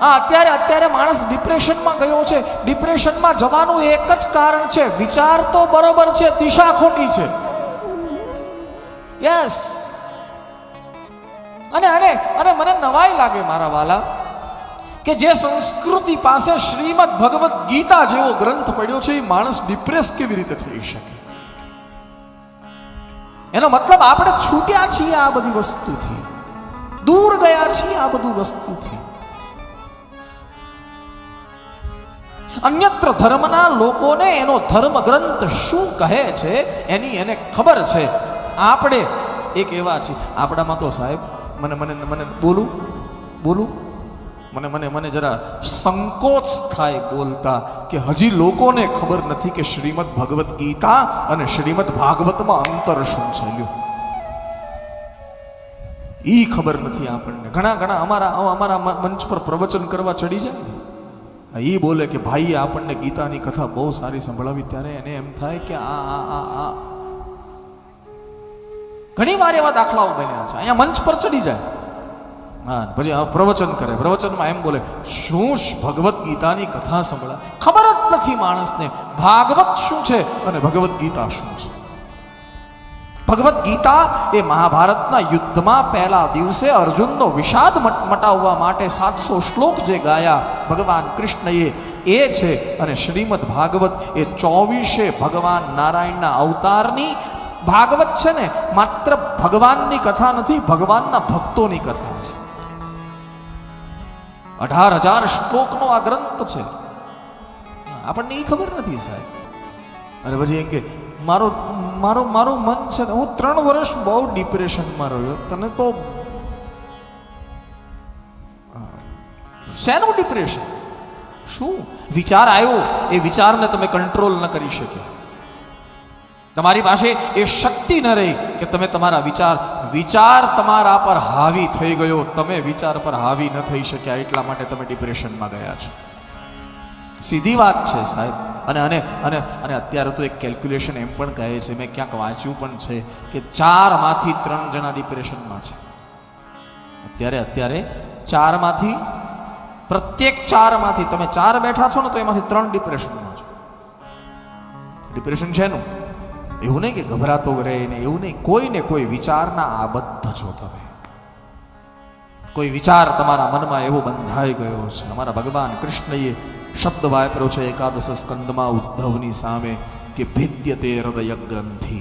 આ અત્યારે અત્યારે માણસ ડિપ્રેશનમાં ગયો છે. ડિપ્રેશનમાં જવાનું એક જ કારણ છે. વિચાર તો બરોબર છે, દિશા ખોટી છે. યસ અને અને અને મને નવાઈ લાગે મારા વાલા, કે જે સંસ્કૃતિ પાસે શ્રીમદ ભગવદ્ ગીતા જેવો ગ્રંથ પડ્યો છે, એ માણસ ડિપ્રેસ કેવી રીતે થઈ શકે? એનો મતલબ આપણે છૂટ્યા છીએ આ બધી વસ્તુથી. દૂર ગયા છીએ આ બધું વસ્તુથી. અન્યત્ર ધર્મના લોકોને એનો ધર્મ ગ્રંથ શું કહે છે એની એને ખબર છે. આપણે એક એવા છીએ. આપણામાં તો સાહેબ, મને મને મને બોલું બોલું. મને મને મને જરા સંકોચ થાય બોલતા કે હજી લોકોને ખબર નથી કે શ્રીમદ ભગવદ્ ગીતા અને શ્રીમદ ભાગવતમાં અંતર શું છે ઈ ખબર નથી આપણને. ઘણા ઘણા અમારા અમારા મંચ પર પ્રવચન કરવા ચડી જાય ને. ઈ બોલે કે ભાઈએ આપણને ગીતાની કથા બહુ સારી સંભળાવી ત્યારે એને એમ થાય કે આ આ આ આ. ઘણી વાર એવા દાખલાઓ બન્યા છે. અહીંયા મંચ પર ચડી જાય. હા, પછી પ્રવચન કરે. પ્રવચનમાં એમ બોલે શ ભગવદ્ ગીતાની કથા સંભળાય? ખબર જ નથી માણસને, ભાગવત શું છે અને ભગવદ્ ગીતા શું છે? ભગવદ્ ગીતા એ મહાભારતના યુદ્ધમાં પહેલા દિવસે અર્જુનનો વિષાદ મટ- મટાવવા માટે સાતસો શ્લોક જે ગાયા ભગવાન કૃષ્ણએ, એ છે. અને શ્રીમદ ભાગવત એ ચોવીસે ભગવાન નારાયણના અવતારની ભાગવત છે ને, માત્ર ભગવાનની કથા નથી, ભગવાનના ભક્તોની કથા છે. અઢાર હજાર શ્લોકનો આ ગ્રંથ છે. આપણને એ ખબર નથી સાહેબ. અને પછી એમ કે, મારો મારો, મારું મન છે હું ત્રણ વર્ષ બહુ ડિપ્રેશનમાં રહ્યો. તને તો. શેનું ડિપ્રેશન? શું? વિચાર આવ્યો, એ વિચારને તમે કંટ્રોલ ન કરી શક્યા. તમારી પાસે એ શક્તિ ન રહી કે તમે તમારા વિચાર વિચાર તમારા પર હાવી થઈ ગયો. તમે વિચાર પર હાવી ન થઈ શક્યા. એટલા માટે તમે ડિપ્રેશનમાં ગયા છો. સીધી વાત છે સાહેબ. અને અને અને અને અત્યારે તો એક કેલ્ક્યુલેશન એમ પણ કહે છે, મેં ક્યાંક વાંચ્યું પણ છે કે ચારમાંથી ત્રણ જણા ડિપ્રેશનમાં છે. અત્યારે અત્યારે ચારમાંથી, પ્રત્યેક ચારમાંથી, તમે ચાર બેઠા છો ને તો એમાંથી ત્રણ ડિપ્રેશનમાં છો. ડિપ્રેશન છે એનું એવું નહીં કે ગભરાતો રહે ને એવું નહીં. કોઈ ને કોઈ વિચારના આબદ્ધ છો તમે. કોઈ વિચાર તમારા મનમાં એવો બંધાઈ ગયો છે. અમારા ભગવાન કૃષ્ણએ શબ્દ વાપર્યો છે એકાદશ સ્કંદમાં ઉદ્ધવની સામે કે ભેદ્યતે હૃદય ગ્રંથિ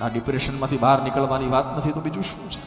આ ડિપ્રેશનમાંથી બહાર નીકળવાની વાત નથી તો બીજું શું છે?